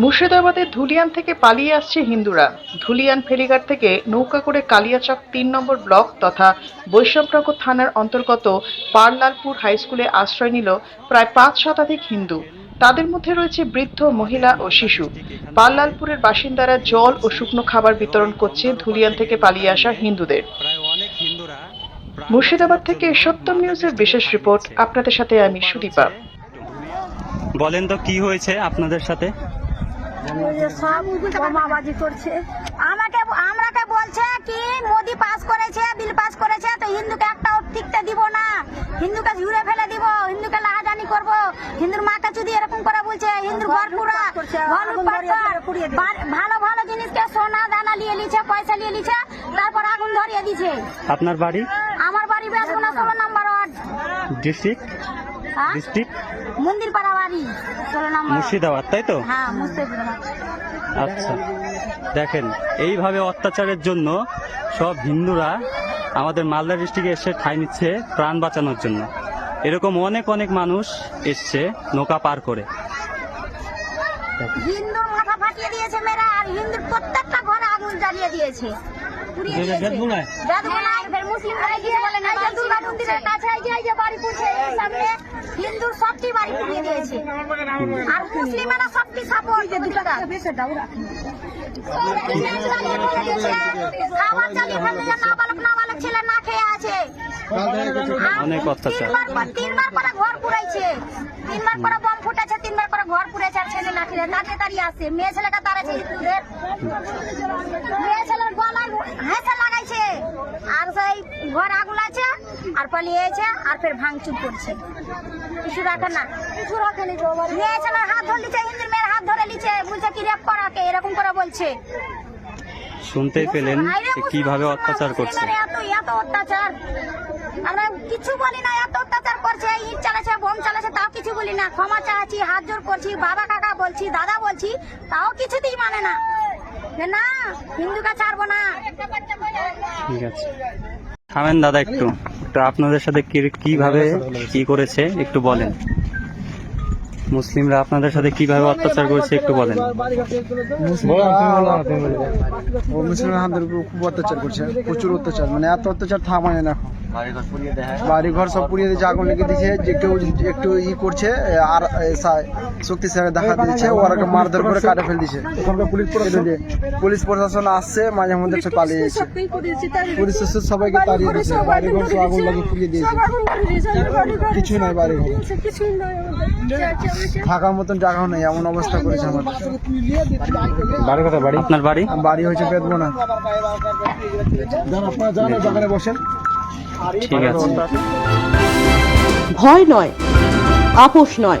মুর্শিদাবাদের ধুলিয়ান থেকে পালিয়ে আসছে হিন্দুরা। ধুলিয়ান ফেরিঘাট থেকে নৌকা করে কালিয়াচক তিন নম্বর ব্লক তথা বৈষ্ণবনগর থানার অন্তর্গত পারলালপুর হাইস্কুলে আশ্রয় নিল প্রায় পাঁচ শতাধিক হিন্দু। তাদের মধ্যে রয়েছে বৃদ্ধ মহিলা ও শিশু। পারলালপুরের বাসিন্দারা জল ও শুকনো খাবার বিতরণ করছে ধুলিয়ান থেকে পালিয়ে আসা হিন্দুদের। মুর্শিদাবাদ থেকে সত্যম নিউজের বিশেষ রিপোর্ট। আপনাদের সাথে আমি সুদীপা। বলেন তো কি হয়েছে আপনাদের সাথে? সব বোমাবাজি করছে। আমাকে আমরাকে বলছে কি মোদি পাস করেছে বিল পাস করেছে তো হিন্দুকে একটা টিকতে দিব না। হিন্দুকে ঝুড়ে ফেলে দিব হিন্দুকে লাহাজানি করব। হিন্দুর মাকে যদি এরকম করে বলছে হিন্দুর ঘর পুরা ঘর ভালো ভালো জিনিসকে সোনা দানা নিয়ে লিছে পয়সা নিয়ে লিছে তারপর আগুন ধরিয়ে দিছে। আপনার বাড়ি? আমার বাড়ি ষোলো নম্বর ওয়ার্ড। ডিস্ট্রিক্ট? ডিস্ট্রিক্ট? মন্দির পাড়া বাড়ি ষোলো নম্বর মুর্শিদাবাদ তাই তো? হ্যাঁ মুর্শিদাবাদ। আচ্ছা। দেখেন এইভাবে অত্যাচারের জন্য সব হিন্দুরা আমাদের মালদা ডিস্ট্রিক্টে এসে ঠাঁই নিচ্ছে প্রাণ বাঁচানোর জন্য। এরকম অনেক অনেক মানুষ এসছে নৌকা পার করে। হিন্দু মাথা ফাটিয়ে দিয়েছে মেয়েরা আর হিন্দুর প্রত্যেকটা ঘরে আগুন জ্বালিয়ে কাছে বাড়ি পুড়ছে সামনে হিন্দুর সবটি বাড়ি পুড়িয়ে দিয়েছে। আর মুসলিমেরা সবটি সাপোর্ট খাবার চালিয়ে ছেলে না খেয়ে আছে। অনেক অত্যাচার। তিনবার পর- করে ঘর পুড়াইছে। তিনবার করে বম ফুটেছে তিনবার করে ঘর পুড়েছে আর ছেলে না খেলে তাকে দাঁড়িয়ে আছে। মেয়ে ছেলেকে তাড়াচ্ছে হিন্দুদের মেয়ে ছেলের গলায় হেসে লাগাইছে আর সেই ঘর আগুন আছে আর পালিয়েছে আর ফের ভাঙচুর করছে। কিছু রাখে না। কিছু রাখে নি মেয়ে ছেলের হাত ধরে লিছে হিন্দুর মেয়ের হাত ধরে লিছে বলছে কি রেপ করাকে এরকম করে বলছে। শুনতেই পেলেন কীভাবে অত্যাচার করছে। এত এত অত্যাচার। আমরা কিছু বলি না এত অত্যাচার করছে ইট চালাচ্ছে বোম চালাচ্ছে তাও কিছু বলি না। ক্ষমা চাচ্ছি হাত জোর করছি বাবা কাকা বলছি দাদা বলছি তাও কিছুতেই মানে না। না হিন্দুকে ছাড়বো না। ঠিক আছে। থামেন দাদা একটু। তো আপনাদের সাথে কীভাবে কি করেছে একটু বলেন। মুসলিমরা আপনাদের সাথে কীভাবে অত্যাচার করেছে একটু বলেন। খুব অত্যাচার করছে, প্রচুর অত্যাচার মানে এত অত্যাচার থামায় না। বাড়ি ঘর সব পুড়িয়ে দিয়েছে আগুন লেগে দিয়েছে যে কেউ একটু ই করছে, আর এ, সা- দেখা দিয়েছে ওরাকে মারধর করে কাটে ফেল দিয়েছে। পুলিশ প্রশাসন আসছে মাঝে মধ্যে সে পালিয়ে যাচ্ছে পুলিশ সবাইকে তাড়িয়ে দিয়েছে বাড়ি ঘর সব আগুন লাগিয়ে পুড়িয়ে দিয়েছে। কিছু নাই বাড়ি ঘর। থাকার মতন জায়গাও নেই এমন অবস্থা করেছে আমাদের। আপনার বাড়ি? বাড়ি হয়েছে বেদবো না যান আপনারা যান বাগানে বসেন ঠিক আছে। ভয় নয় আপোষ নয়।